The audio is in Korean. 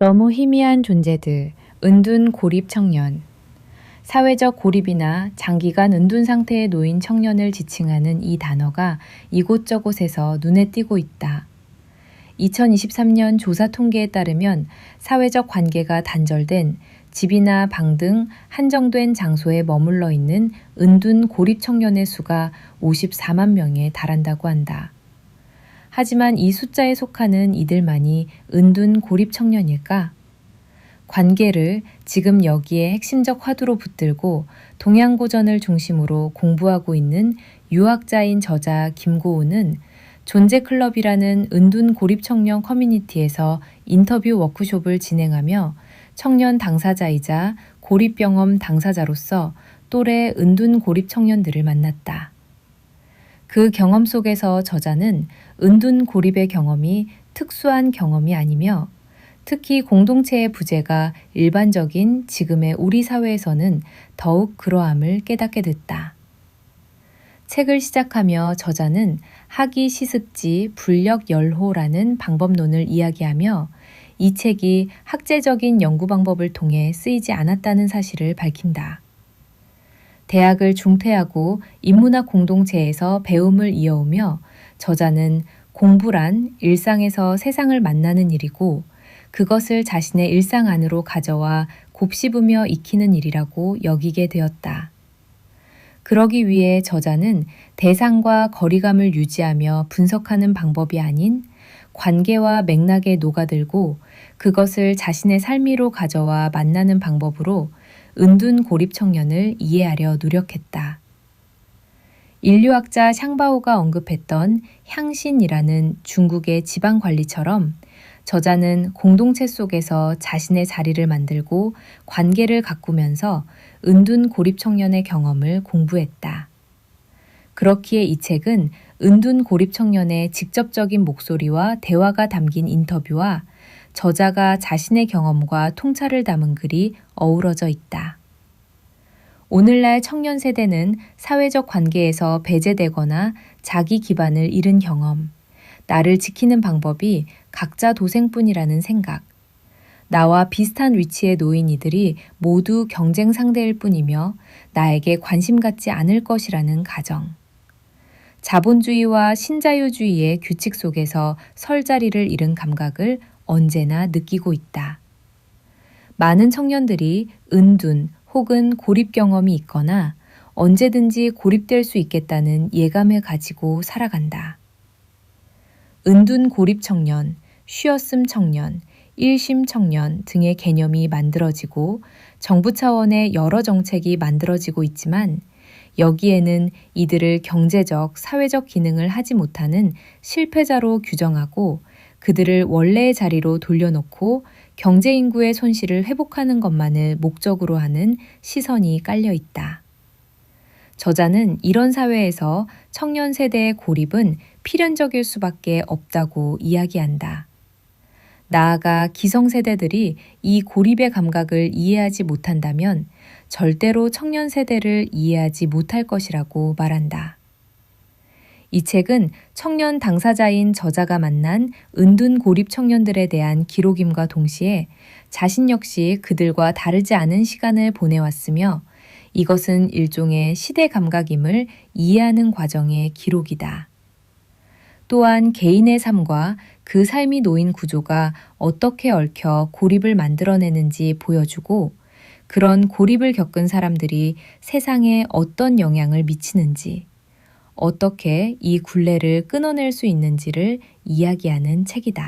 너무 희미한 존재들, 은둔 고립 청년. 사회적 고립이나 장기간 은둔 상태에 놓인 청년을 지칭하는 이 단어가 이곳저곳에서 눈에 띄고 있다. 2023년 조사 통계에 따르면 사회적 관계가 단절된 집이나 방 등 한정된 장소에 머물러 있는 은둔 고립 청년의 수가 54만 명에 달한다고 한다. 하지만 이 숫자에 속하는 이들만이 은둔 고립 청년일까? 관계를 지금 여기에 핵심적 화두로 붙들고 동양고전을 중심으로 공부하고 있는 유학자인 저자 김고은은 존재클럽이라는 은둔 고립 청년 커뮤니티에서 인터뷰 워크숍을 진행하며 청년 당사자이자 고립병험 당사자로서 또래 은둔 고립 청년들을 만났다. 그 경험 속에서 저자는 은둔 고립의 경험이 특수한 경험이 아니며 특히 공동체의 부재가 일반적인 지금의 우리 사회에서는 더욱 그러함을 깨닫게 됐다. 책을 시작하며 저자는 학위 시습지 불력 열호라는 방법론을 이야기하며 이 책이 학제적인 연구 방법을 통해 쓰이지 않았다는 사실을 밝힌다. 대학을 중퇴하고 인문학 공동체에서 배움을 이어오며 저자는 공부란 일상에서 세상을 만나는 일이고 그것을 자신의 일상 안으로 가져와 곱씹으며 익히는 일이라고 여기게 되었다. 그러기 위해 저자는 대상과 거리감을 유지하며 분석하는 방법이 아닌 관계와 맥락에 녹아들고 그것을 자신의 삶위로 가져와 만나는 방법으로 은둔 고립 청년을 이해하려 노력했다. 인류학자 샹바오가 언급했던 향신이라는 중국의 지방 관리처럼 저자는 공동체 속에서 자신의 자리를 만들고 관계를 가꾸면서 은둔 고립 청년의 경험을 공부했다. 그렇기에 이 책은 은둔 고립 청년의 직접적인 목소리와 대화가 담긴 인터뷰와 저자가 자신의 경험과 통찰을 담은 글이 어우러져 있다. 오늘날 청년 세대는 사회적 관계에서 배제되거나 자기 기반을 잃은 경험, 나를 지키는 방법이 각자 도생뿐이라는 생각, 나와 비슷한 위치에 놓인 이들이 모두 경쟁 상대일 뿐이며 나에게 관심 갖지 않을 것이라는 가정. 자본주의와 신자유주의의 규칙 속에서 설 자리를 잃은 감각을 언제나 느끼고 있다. 많은 청년들이 은둔 혹은 고립 경험이 있거나 언제든지 고립될 수 있겠다는 예감을 가지고 살아간다. 은둔 고립 청년, 쉬었음 청년, 일심 청년 등의 개념이 만들어지고 정부 차원의 여러 정책이 만들어지고 있지만 여기에는 이들을 경제적, 사회적 기능을 하지 못하는 실패자로 규정하고 그들을 원래의 자리로 돌려놓고 경제 인구의 손실을 회복하는 것만을 목적으로 하는 시선이 깔려 있다. 저자는 이런 사회에서 청년 세대의 고립은 필연적일 수밖에 없다고 이야기한다. 나아가 기성세대들이 이 고립의 감각을 이해하지 못한다면 절대로 청년 세대를 이해하지 못할 것이라고 말한다. 이 책은 청년 당사자인 저자가 만난 은둔 고립 청년들에 대한 기록임과 동시에 자신 역시 그들과 다르지 않은 시간을 보내왔으며 이것은 일종의 시대 감각임을 이해하는 과정의 기록이다. 또한 개인의 삶과 그 삶이 놓인 구조가 어떻게 얽혀 고립을 만들어내는지 보여주고 그런 고립을 겪은 사람들이 세상에 어떤 영향을 미치는지, 어떻게 이 굴레를 끊어낼 수 있는지를 이야기하는 책이다.